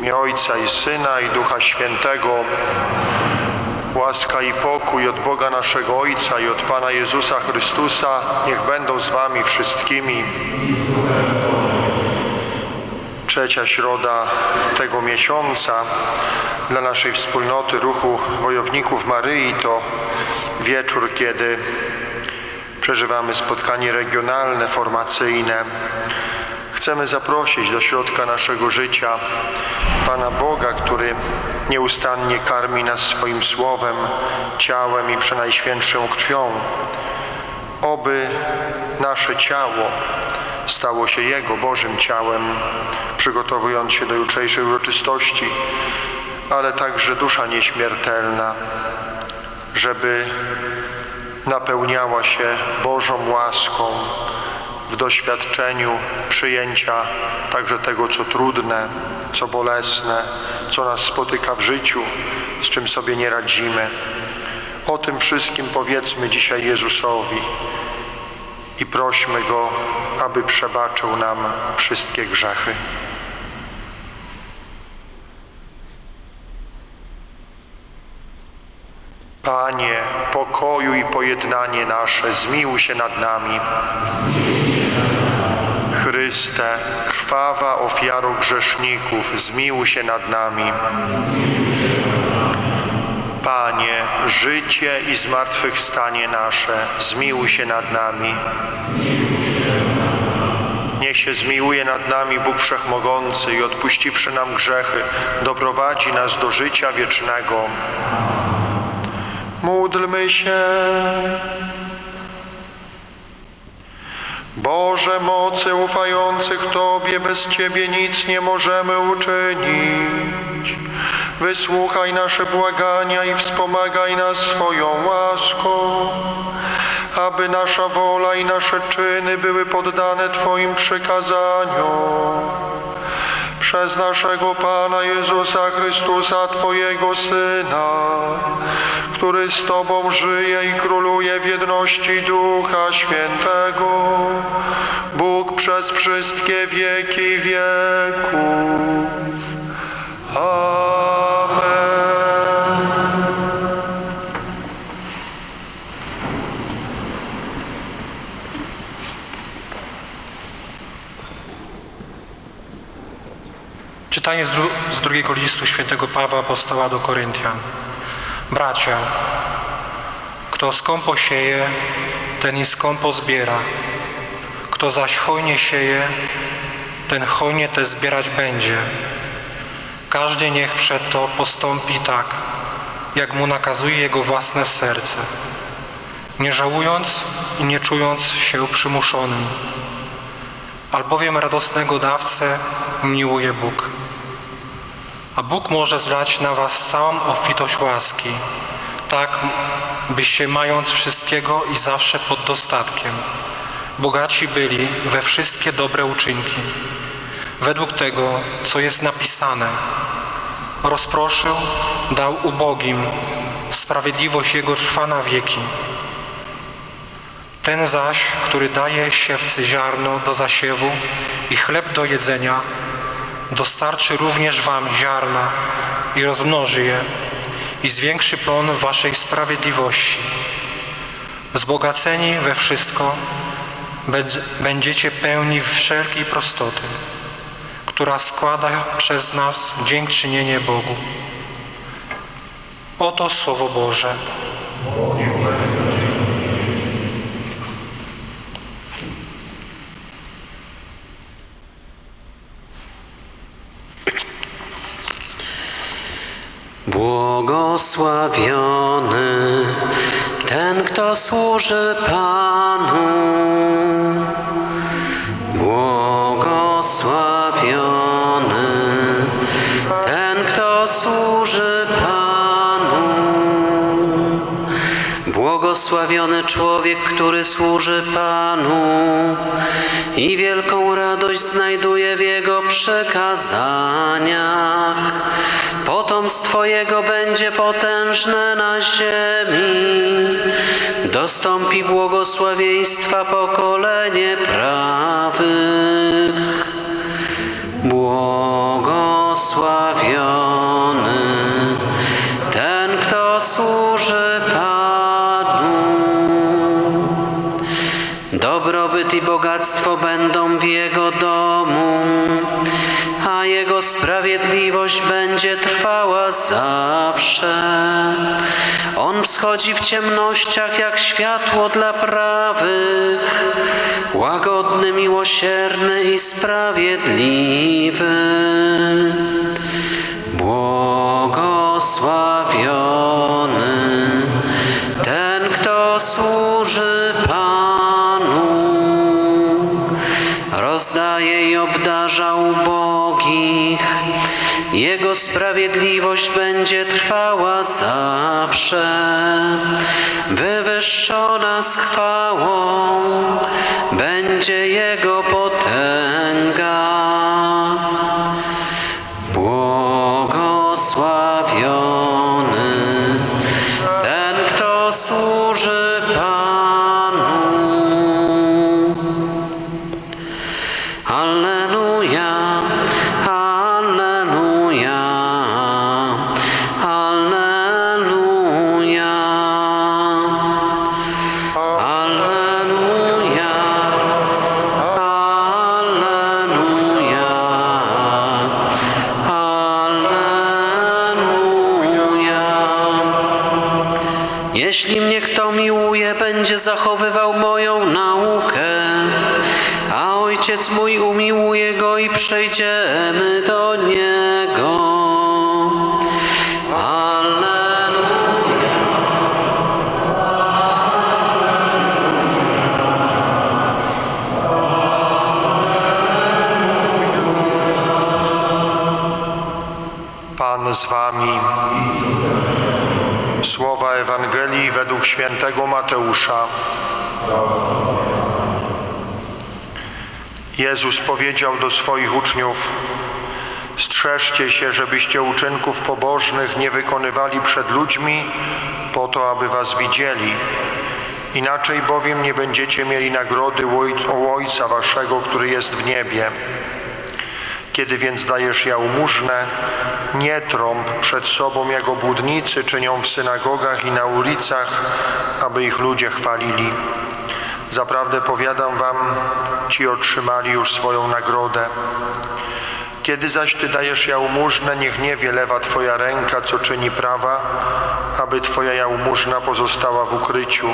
Ojca i Syna i Ducha Świętego. Łaska i pokój od Boga naszego Ojca i od Pana Jezusa Chrystusa niech będą z wami wszystkimi. Trzecia środa tego miesiąca dla naszej wspólnoty Ruchu Wojowników Maryi to wieczór, kiedy przeżywamy spotkanie regionalne, formacyjne. Chcemy zaprosić do środka naszego życia Pana Boga, który nieustannie karmi nas swoim słowem, ciałem i przenajświętszą krwią. Oby nasze ciało stało się Jego Bożym ciałem, przygotowując się do jutrzejszej uroczystości, ale także dusza nieśmiertelna, żeby napełniała się Bożą łaską w doświadczeniu przyjęcia także tego, co trudne, co bolesne, co nas spotyka w życiu, z czym sobie nie radzimy. O tym wszystkim powiedzmy dzisiaj Jezusowi i prośmy Go, aby przebaczył nam wszystkie grzechy. Panie, pokoju i pojednanie nasze, zmiłuj się nad nami. Chryste, krwawa ofiaro grzeszników, zmiłuj się nad nami. Panie, życie i zmartwychwstanie nasze, zmiłuj się nad nami. Niech się zmiłuje nad nami Bóg Wszechmogący i odpuściwszy nam grzechy, doprowadzi nas do życia wiecznego. Módlmy się. Boże mocy ufających Tobie, bez Ciebie nic nie możemy uczynić. Wysłuchaj nasze błagania i wspomagaj nas swoją łaską, aby nasza wola i nasze czyny były poddane Twoim przykazaniom. Przez naszego Pana Jezusa Chrystusa, Twojego Syna, który z Tobą żyje i króluje w jedności Ducha Świętego, Bóg przez wszystkie wieki wieków. Amen. Czytanie z, dru z drugiego listu świętego Pawła apostoła do Koryntian. Bracia, kto skąpo sieje, ten i skąpo zbiera. Kto zaś hojnie sieje, ten hojnie te zbierać będzie. Każdy niech przeto postąpi tak, jak mu nakazuje jego własne serce, nie żałując i nie czując się przymuszonym albowiem radosnego dawcę miłuje Bóg. A Bóg może zlać na was całą obfitość łaski, tak byście mając wszystkiego i zawsze pod dostatkiem, bogaci byli we wszystkie dobre uczynki, według tego, co jest napisane. Rozproszył, dał ubogim, sprawiedliwość Jego trwa na wieki. Ten zaś, który daje siewcy ziarno do zasiewu i chleb do jedzenia, dostarczy również wam ziarna i rozmnoży je i zwiększy plon waszej sprawiedliwości. Wzbogaceni we wszystko będziecie pełni wszelkiej prostoty, która składa przez nas dziękczynienie Bogu. Oto Słowo Boże. Błogosławiony ten, kto służy Panu. Błogosławiony ten, kto służy Panu. Błogosławiony człowiek, który służy Panu i wielką radość znajduje w Jego przekazaniach. Potomstwo Jego będzie potężne na ziemi. Dostąpi błogosławieństwa pokolenie prawych. Błogosławiony ten, kto służy Panu. Dobrobyt i bogactwo będzie trwała zawsze. On wschodzi w ciemnościach jak światło dla prawych, łagodny, miłosierny i sprawiedliwy. Błogosławiony ten, kto służy Jego sprawiedliwość będzie trwała zawsze, wywyższona z chwałą będzie Jego będzie zachowywał moją naukę, a Ojciec mój umiłuje go i przejdziemy do Niego. Alleluja. Pan z wami. Słowa Ewangelii według świętego Mateusza. Jezus powiedział do swoich uczniów: Strzeżcie się, żebyście uczynków pobożnych nie wykonywali przed ludźmi, po to, aby was widzieli. Inaczej bowiem nie będziecie mieli nagrody u Ojc- u Ojca Waszego, który jest w niebie. Kiedy więc dajesz jałmużnę, nie trąb przed sobą jak obłudnicy czynią w synagogach i na ulicach, aby ich ludzie chwalili. Zaprawdę powiadam wam, ci otrzymali już swoją nagrodę. Kiedy zaś ty dajesz jałmużnę, niech nie wielewa twoja ręka, co czyni prawa, aby twoja jałmużna pozostała w ukryciu,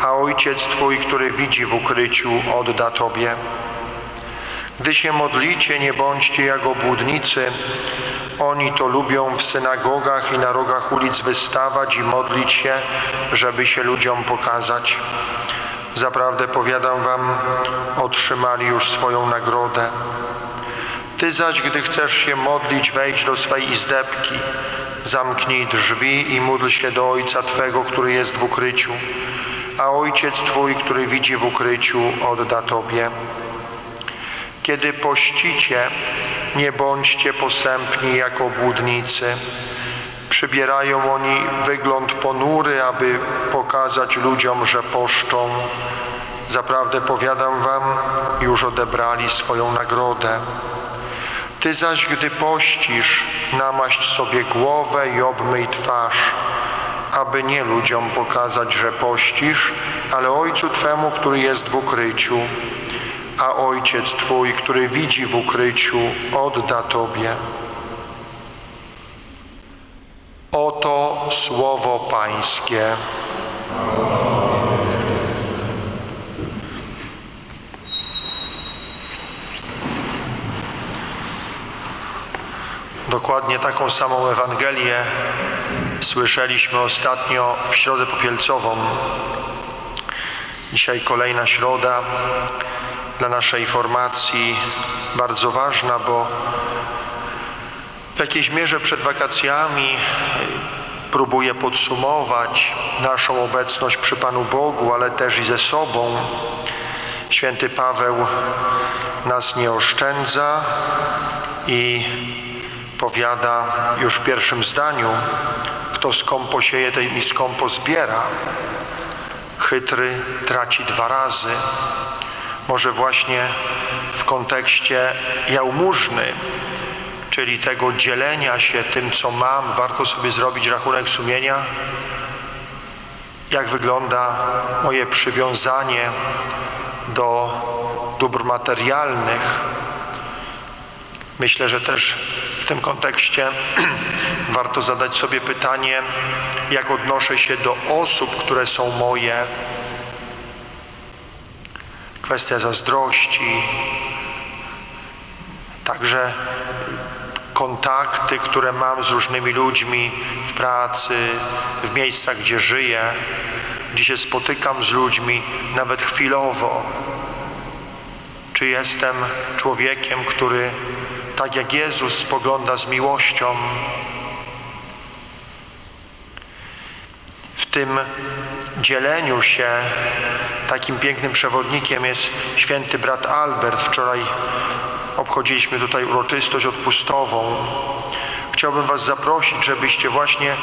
a ojciec twój, który widzi w ukryciu, odda tobie. Gdy się modlicie, nie bądźcie jak obłudnicy. Oni to lubią w synagogach i na rogach ulic wystawać i modlić się, żeby się ludziom pokazać. Zaprawdę powiadam wam, otrzymali już swoją nagrodę. Ty zaś, gdy chcesz się modlić, wejdź do swej izdebki, zamknij drzwi i módl się do Ojca Twego, który jest w ukryciu, a Ojciec Twój, który widzi w ukryciu, odda Tobie. Kiedy pościcie, nie bądźcie posępni jak obłudnicy. Przybierają oni wygląd ponury, aby pokazać ludziom, że poszczą. Zaprawdę powiadam wam, już odebrali swoją nagrodę. Ty zaś, gdy pościsz, namaść sobie głowę i obmyj twarz, aby nie ludziom pokazać, że pościsz, ale Ojcu Twemu, który jest w ukryciu a Ojciec Twój, który widzi w ukryciu, odda Tobie. Oto słowo Pańskie. Dokładnie taką samą Ewangelię słyszeliśmy ostatnio w Środę Popielcową. Dzisiaj kolejna środa dla naszej formacji bardzo ważna, bo w jakiejś mierze przed wakacjami y, próbuję podsumować naszą obecność przy Panu Bogu, ale też i ze sobą. Święty Paweł nas nie oszczędza i powiada już w pierwszym zdaniu, kto skąpo sieje, ten i skąpo zbiera. Chytry traci dwa razy. Może właśnie w kontekście jałmużny, czyli tego dzielenia się tym, co mam, warto sobie zrobić rachunek sumienia, jak wygląda moje przywiązanie do dóbr materialnych. Myślę, że też w tym kontekście warto zadać sobie pytanie, jak odnoszę się do osób, które są moje. Kwestia zazdrości, także kontakty, które mam z różnymi ludźmi w pracy, w miejscach, gdzie żyję, gdzie się spotykam z ludźmi, nawet chwilowo. Czy jestem człowiekiem, który tak jak Jezus spogląda z miłością? W tym dzieleniu się takim pięknym przewodnikiem jest święty brat Albert. Wczoraj obchodziliśmy tutaj uroczystość odpustową. Chciałbym Was zaprosić, żebyście właśnie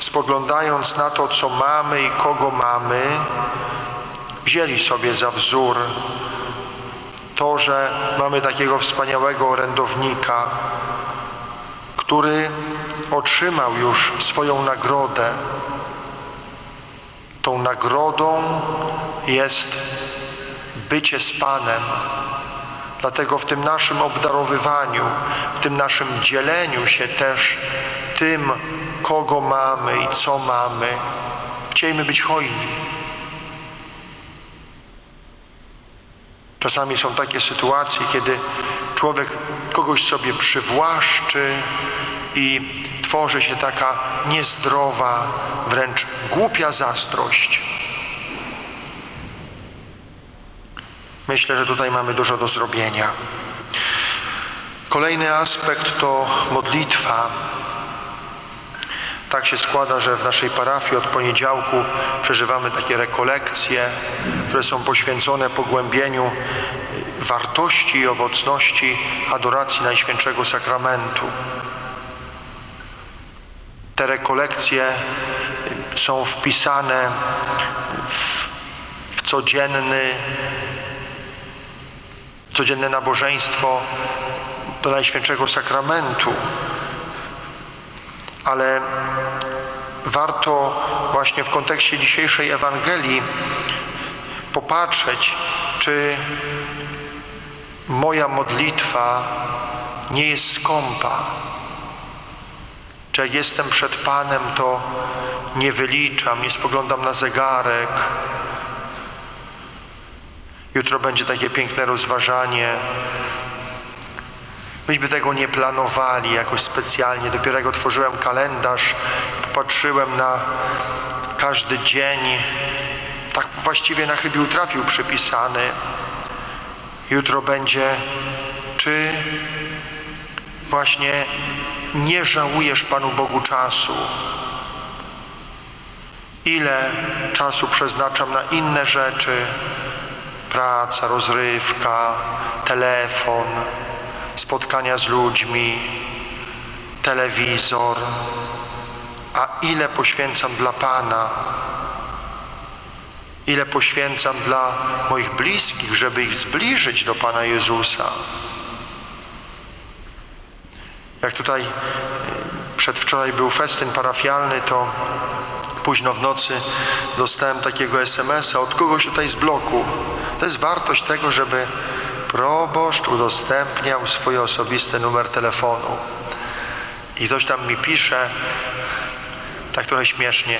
spoglądając na to, co mamy i kogo mamy, wzięli sobie za wzór to, że mamy takiego wspaniałego orędownika, który otrzymał już swoją nagrodę. Tą nagrodą jest bycie z Panem. Dlatego w tym naszym obdarowywaniu, w tym naszym dzieleniu się też tym, kogo mamy i co mamy, chciejmy być hojni. Czasami są takie sytuacje, kiedy człowiek kogoś sobie przywłaszczy i tworzy się taka niezdrowa, wręcz głupia zazdrość. Myślę, że tutaj mamy dużo do zrobienia. Kolejny aspekt to modlitwa. Tak się składa, że w naszej parafii od poniedziałku przeżywamy takie rekolekcje, które są poświęcone pogłębieniu wartości i owocności adoracji Najświętszego Sakramentu. Te rekolekcje są wpisane w, w codzienny codzienne nabożeństwo do Najświętszego Sakramentu, ale warto właśnie w kontekście dzisiejszej Ewangelii popatrzeć, czy moja modlitwa nie jest skąpa. Czy jestem przed Panem, to nie wyliczam, nie spoglądam na zegarek, Jutro będzie takie piękne rozważanie. Myśmy tego nie planowali jakoś specjalnie. Dopiero jak otworzyłem kalendarz, popatrzyłem na każdy dzień, tak właściwie na chybił trafił przypisany. Jutro będzie, czy właśnie nie żałujesz Panu Bogu czasu? Ile czasu przeznaczam na inne rzeczy? praca, rozrywka, telefon, spotkania z ludźmi, telewizor, a ile poświęcam dla Pana, ile poświęcam dla moich bliskich, żeby ich zbliżyć do Pana Jezusa. Jak tutaj y, przedwczoraj był festyn parafialny, to późno w nocy dostałem takiego SMS-a od kogoś tutaj z bloku. To jest wartość tego, żeby proboszcz udostępniał swój osobisty numer telefonu. I ktoś tam mi pisze, tak trochę śmiesznie,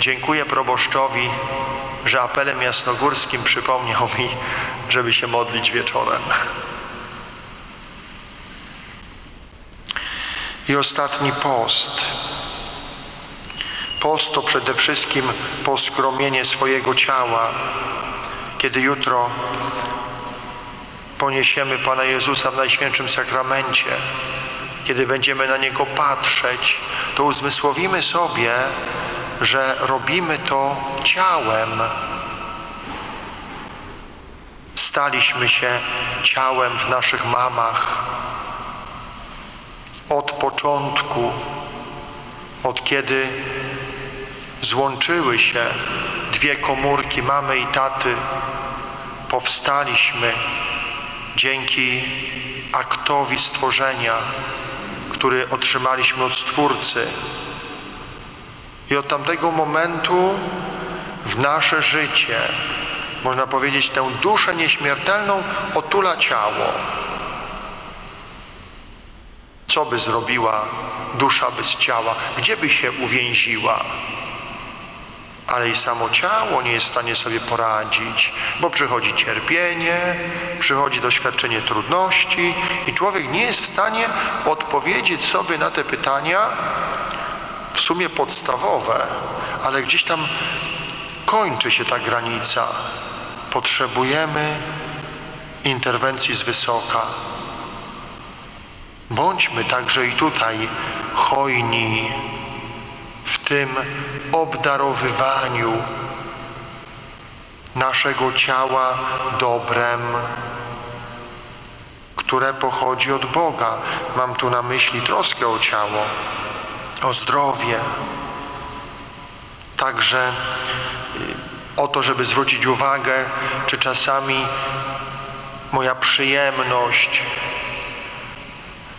dziękuję proboszczowi, że apelem jasnogórskim przypomniał mi, żeby się modlić wieczorem. I ostatni post. Post to przede wszystkim poskromienie swojego ciała. Kiedy jutro poniesiemy Pana Jezusa w Najświętszym Sakramencie, kiedy będziemy na Niego patrzeć, to uzmysłowimy sobie, że robimy to ciałem. Staliśmy się ciałem w naszych mamach od początku, od kiedy złączyły się dwie komórki mamy i taty, powstaliśmy dzięki aktowi stworzenia, który otrzymaliśmy od Stwórcy. I od tamtego momentu w nasze życie, można powiedzieć, tę duszę nieśmiertelną otula ciało. Co by zrobiła dusza bez ciała? Gdzie by się uwięziła? Ale i samo ciało nie jest w stanie sobie poradzić, bo przychodzi cierpienie, przychodzi doświadczenie trudności i człowiek nie jest w stanie odpowiedzieć sobie na te pytania, w sumie podstawowe, ale gdzieś tam kończy się ta granica. Potrzebujemy interwencji z wysoka. Bądźmy także i tutaj hojni w tym obdarowywaniu naszego ciała dobrem, które pochodzi od Boga. Mam tu na myśli troskę o ciało, o zdrowie, także y, o to, żeby zwrócić uwagę, czy czasami moja przyjemność,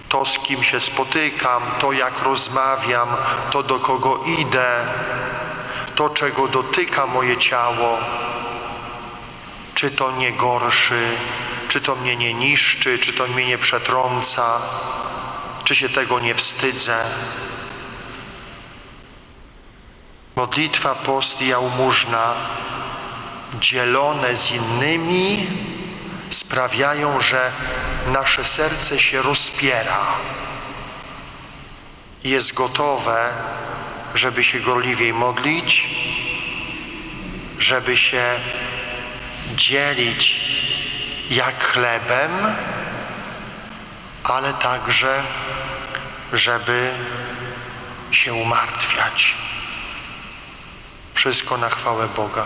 to z kim się spotykam, to jak rozmawiam, to do kogo idę, to czego dotyka moje ciało, czy to nie gorszy, czy to mnie nie niszczy, czy to mnie nie przetrąca, czy się tego nie wstydzę. Modlitwa, post i jałmużna dzielone z innymi sprawiają, że nasze serce się rozpiera i jest gotowe, żeby się gorliwiej modlić, żeby się dzielić jak chlebem, ale także, żeby się umartwiać. Wszystko na chwałę Boga.